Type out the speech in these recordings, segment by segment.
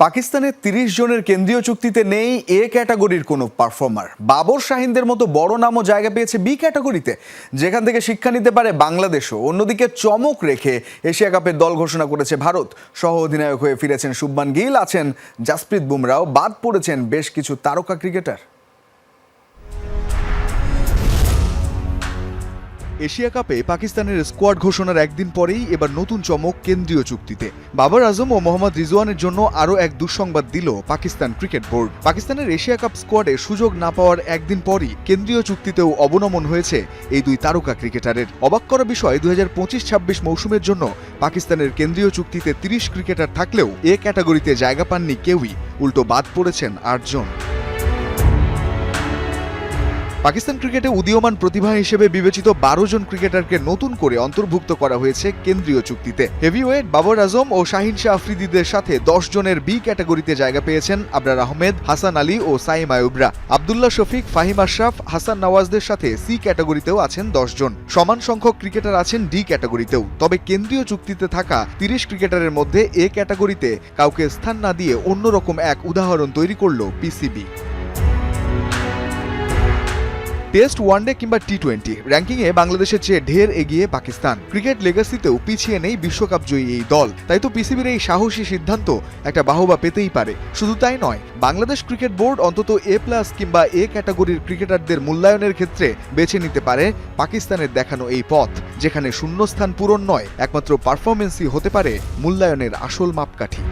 পাকিস্তানের তিরিশ জনের কেন্দ্রীয় চুক্তিতে নেই এ ক্যাটাগরির কোনো পারফর্মার। বাবর শাহিনদের মতো বড় নামও জায়গা পেয়েছে বি ক্যাটাগরিতে, যেখান থেকে শিক্ষা নিতে পারে বাংলাদেশও। অন্যদিকে চমক রেখে এশিয়া কাপের দল ঘোষণা করেছে ভারত। সহ অধিনায়ক হয়ে ফিরেছেন শুভমান গিল, আছেন জাসপ্রীত বুমরাও বাদ পড়েছেন বেশ কিছু তারকা ক্রিকেটার। এশিয়া কাপে পাকিস্তানের স্কোয়াড ঘোষণার একদিন পরেই এবার নতুন চমক কেন্দ্রীয় চুক্তিতে। বাবর আজম ও মোহাম্মদ রিজওয়ানের জন্য আরও এক দুঃসংবাদ দিল পাকিস্তান ক্রিকেট বোর্ড। পাকিস্তানের এশিয়া কাপ স্কোয়াডে সুযোগ না পাওয়ার একদিন পরই কেন্দ্রীয় চুক্তিতেও অবনমন হয়েছে এই দুই তারকা ক্রিকেটারের। অবাক করা বিষয়, দুই হাজার পঁচিশ ছাব্বিশ মৌসুমের জন্য পাকিস্তানের কেন্দ্রীয় চুক্তিতে তিরিশ ক্রিকেটার থাকলেও এ ক্যাটাগরিতে জায়গা পাননি কেউই। উল্টো বাদ পড়েছেন আটজন। পাকিস্তান ক্রিকেটে উদীয়মান প্রতিভা হিসেবে বিবেচিত বারো জন ক্রিকেটারকে নতুন করে অন্তর্ভুক্ত করা হয়েছে কেন্দ্রীয় চুক্তিতে। হেভিওয়েট বাবর আজম ও শাহিন শাহ আফ্রিদিদের সাথে দশ জনের বি ক্যাটাগরিতে জায়গা পেয়েছেন আবরার আহমেদ, হাসান আলী ও সাইম আয়ুবরা আবদুল্লাহ শফিক, ফাহিম আশরাফ, হাসান নওয়াজদের সাথে সি ক্যাটাগরিতেও আছেন জন। সমান সংখ্যক ক্রিকেটার আছেন ডি ক্যাটাগরিতেও। তবে কেন্দ্রীয় চুক্তিতে থাকা তিরিশ ক্রিকেটারের মধ্যে এ ক্যাটাগরিতে কাউকে স্থান না দিয়ে অন্যরকম এক উদাহরণ তৈরি করল পিসিবি। টেস্ট ওয়ানডে কিংবা টি টোয়েন্টি র্যাঙ্কিংয়ে বাংলাদেশের চেয়ে ঢের এগিয়ে পাকিস্তান। ক্রিকেট লেগাসিতেও পিছিয়ে নেই বিশ্বকাপ জয়ী এই দল। তাই তো পিসিবির এই সাহসী সিদ্ধান্ত একটা বাহবা পেতেই পারে। শুধু তাই নয়, বাংলাদেশ ক্রিকেট বোর্ড অন্তত এ প্লাস কিংবা এ ক্যাটাগরির ক্রিকেটারদের মূল্যায়নের ক্ষেত্রে বেছে নিতে পারে পাকিস্তানের দেখানো এই পথ, যেখানে শূন্যস্থান পূরণ নয়, একমাত্র পারফরমেন্সই হতে পারে মূল্যায়নের আসল মাপকাঠি।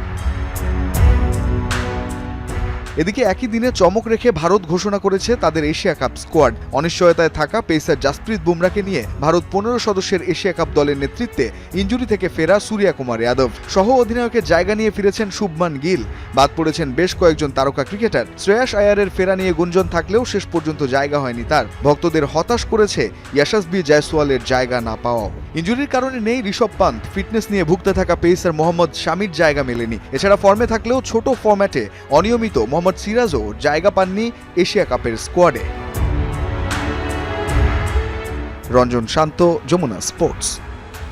এদিকে একই দিনে চমক রেখে ভারত ঘোষণা করেছে তাদের এশিয়া কাপ স্কোয়াড। অনিশ্চয়তায় থাকা পেসার জাসপ্রীত বুমরাকে নিয়ে ভারত পনেরো সদস্যের এশিয়া কাপ দলের নেতৃত্বে ইঞ্জুরি থেকে ফেরা সূর্যা কুমার যাদব। সহ অধিনায়কের জায়গা নিয়ে ফিরেছেন শুভমান গিল। বাদ পড়েছেন বেশ কয়েকজন তারকা ক্রিকেটার। শ্রেয়াস আয়ারের ফেরা নিয়ে গুঞ্জন থাকলেও শেষ পর্যন্ত জায়গা হয়নি তার। ভক্তদের হতাশ করেছে ইয়াশাসবি জয়সওয়ালের জায়গা না পাওয়াও। ইঞ্জুরির কারণে নেই ঋষভ পান্ত ফিটনেস নিয়ে ভুগতে থাকা পেসার মোহাম্মদ শামির জায়গা মেলেনি। এছাড়া ফর্মে থাকলেও ছোট ফর্ম্যাটে অনিয়মিত মোহাম্মদ সিরাজও জায়গা পাননি এশিয়া কাপের স্কোয়াডে। রঞ্জন শান্ত যমুনা স্পোর্টস।